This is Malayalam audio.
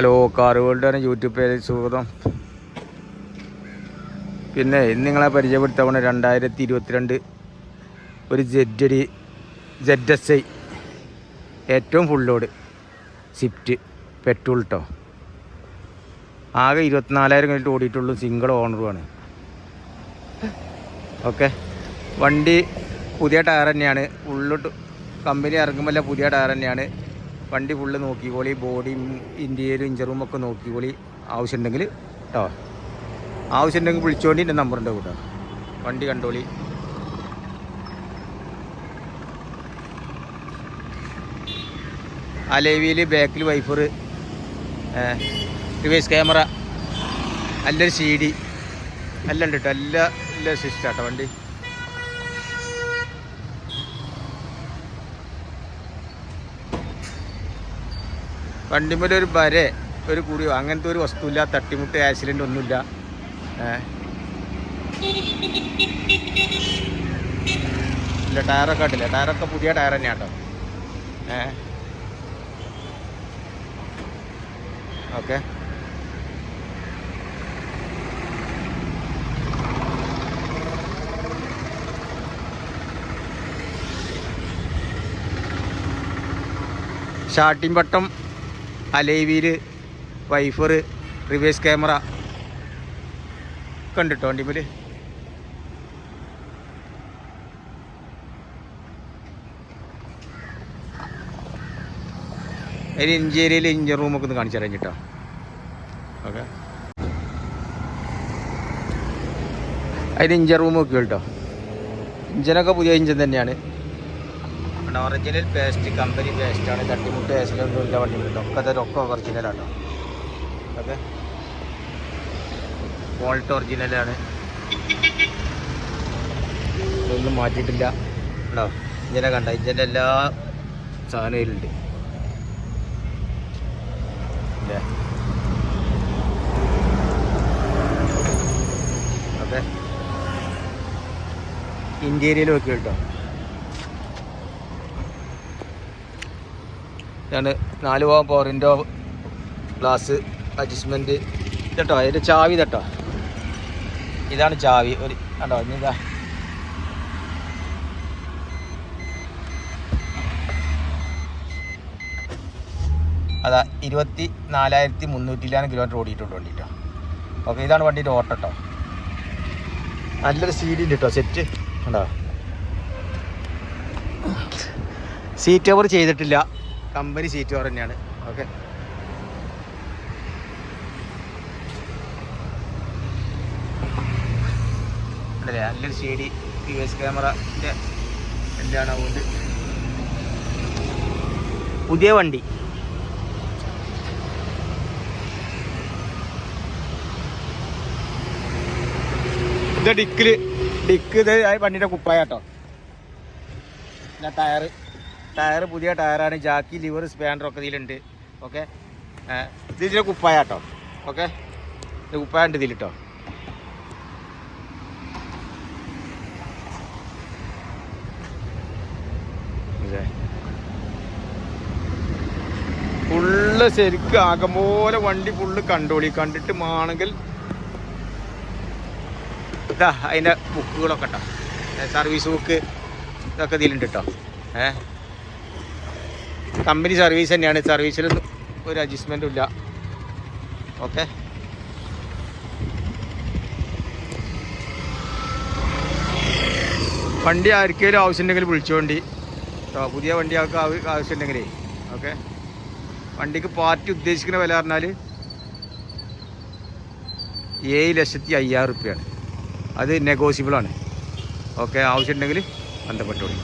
ഹലോ കാർ വേൾഡ് യൂട്യൂബ് പേജിൽ സ്വാഗതം. പിന്നെ ഇന്ന് നിങ്ങളെ പരിചയപ്പെടുത്താൻ പോണ രണ്ടായിരത്തി ഇരുപത്തിരണ്ട് ഒരു Z D Z S I ഏറ്റവും ഫുൾ ലോഡ് പെട്രോൾ കേട്ടോ ആകെ ഇരുപത്തിനാലായിരം കഴിഞ്ഞിട്ട് ഓടിയിട്ടുള്ളൂ. സിംഗിൾ ഓണറുമാണ് ഓക്കെ വണ്ടി പുതിയ ടയർ തന്നെയാണ്. ഉള്ളോട്ട് കമ്പനി ഇറങ്ങുമ്പോൾ പുതിയ ടയർ തന്നെയാണ്. വണ്ടി ഫുള്ള് നോക്കിക്കോളി ബോഡിയും ഇന്റീരിയലും ഇഞ്ചറും ഒക്കെ നോക്കിക്കോളി ആവശ്യമുണ്ടെങ്കിൽ കേട്ടോ ആവശ്യമുണ്ടെങ്കിൽ വിളിച്ചോണ്ടി എന്റെ നമ്പറുണ്ട് കൂട്ടോ വണ്ടി കണ്ടോളി. അലേവിയിൽ ബാക്കിൽ വൈഫർ റിവേഴ്സ് ക്യാമറ നല്ലൊരു സി ഡി എല്ലാം ഉണ്ട് കേട്ടോ എല്ലാ എല്ലാ സിസ്റ്റാട്ടോ വണ്ടി. വണ്ടിമേൽ ഒരു വരെ ഒരു കുടിയോ അങ്ങനത്തെ ഒരു വസ്തുവില്ല തട്ടിമുട്ട് ആക്സിഡന്റ് ഒന്നുമില്ല. ഇല്ല ടയറൊക്കെ ഇട്ടില്ല ടയറൊക്കെ പുതിയ ടയർ തന്നെയാണ് കേട്ടോ ഏ? Okay. ഷാട്ടിൻ alloy wheel wiper reverse camera കണ്ടിട്ടോ വണ്ടിമേൽ? അതിന് ഇഞ്ചേരിയയിൽ ഇഞ്ചർ റൂമൊക്കെ ഒന്ന് കാണിച്ചു തരാം കേട്ടോ. ഓക്കെ. അതിന് ഇഞ്ചർ റൂമൊക്കെ കേട്ടോ. ഇഞ്ചനൊക്കെ പുതിയ ഇഞ്ചൻ തന്നെയാണ്. ഒറിജിനൽ പേസ്റ്റ് കമ്പനി പേസ്റ്റാണ് തട്ടിമുട്ട് പേസ്റ്റിലൊന്നും ഇല്ല വണ്ടി കിട്ടും ഒക്കെ അതൊക്കെ ഒറിജിനലാണ് ഓക്കെ വോൾട്ട് ഒറിജിനലാണ് ഇതൊന്നും മാറ്റിയിട്ടില്ല. ഉണ്ടോ? ഇഞ്ചിനെ കണ്ട? ഇഞ്ചിന്റെ എല്ലാ സാധനവും ഇതിലുണ്ട് ഇല്ലേ ഓക്കെ കേട്ടോ. ഇതാണ് നാല് പോകാൻ പവറിന്റെ ഗ്ലാസ് അഡ്ജസ്റ്റ്മെന്റ് ഇതട്ടോ അതിന്റെ ചാവി ഇതട്ടോ. ഇതാണ് ചാവി. ഒരു കണ്ടോ ഇതാ. അതാ ഇരുപത്തി നാലായിരത്തി മുന്നൂറ്റിലാണ് കിലോമീറ്റർ ഓടിയിട്ടുണ്ട് വണ്ടി കേട്ടോ ഓക്കെ ഇതാണ് വണ്ടിയുടെ ഓട്ടോ കേട്ടോ നല്ലൊരു ഉണ്ട് കേട്ടോ സെറ്റ് ഉണ്ടോ സീറ്റ് കവർ ചെയ്തിട്ടില്ല. കമ്പനി സീറ്റ് കവർ തന്നെയാണ്. ഓക്കെ അല്ലേ നല്ലൊരു സി ഡി ടി എസ് ക്യാമറന്റെ എന്താണ് അതുകൊണ്ട്? പുതിയ വണ്ടി. ഇത് ഡിക്കിൽ ഡിക്ക് ഇത് വണ്ടിയുടെ കുപ്പായ കേട്ടോ പിന്നെ ടയർ ടയർ പുതിയ ടയറാണ്. ജാക്കി ലിവർ സ്പാൻഡർ ഒക്കെ ഇതിലുണ്ട്. ഓക്കെ? ഇത് ഇതിന്റെ കുപ്പായ കേട്ടോ ഓക്കെ? ഇത് കുപ്പായ ഉണ്ട് ഇതിൽ കേട്ടോ ഫുള്ള് ശരിക്കും ആകം പോലെ വണ്ടി ഫുള്ള് കണ്ടോളി. കണ്ടിട്ട് മാണെങ്കിൽ ഇതാ അതിന്റെ ബുക്കുകളൊക്കെ കേട്ടോ സർവീസ് ബുക്ക് ഇതൊക്കെ ഇതിലുണ്ട് കേട്ടോ ഏ? കമ്പനി സർവീസ് തന്നെയാണ്. സർവീസിൽ ഒരു അഡ്ജസ്റ്റ്മെന്റും ഇല്ല. ഓക്കെ വണ്ടി ആർക്കെങ്കിലും ആവശ്യമുണ്ടെങ്കിൽ വിളിച്ചോണ്ടി കേട്ടോ പുതിയ വണ്ടി ആൾക്ക് ആവ- ആവശ്യമുണ്ടെങ്കിലേ ഓക്കെ വണ്ടിക്ക് പാർട്ടി ഉദ്ദേശിക്കുന്ന വില പറഞ്ഞാൽ ഏഴ് ലക്ഷത്തി അയ്യായിരം റുപ്യാണ്. അത് നെഗോസിബിളാണ് ഓക്കെ ആവശ്യമുണ്ടെങ്കിൽ ബന്ധപ്പെട്ടോളി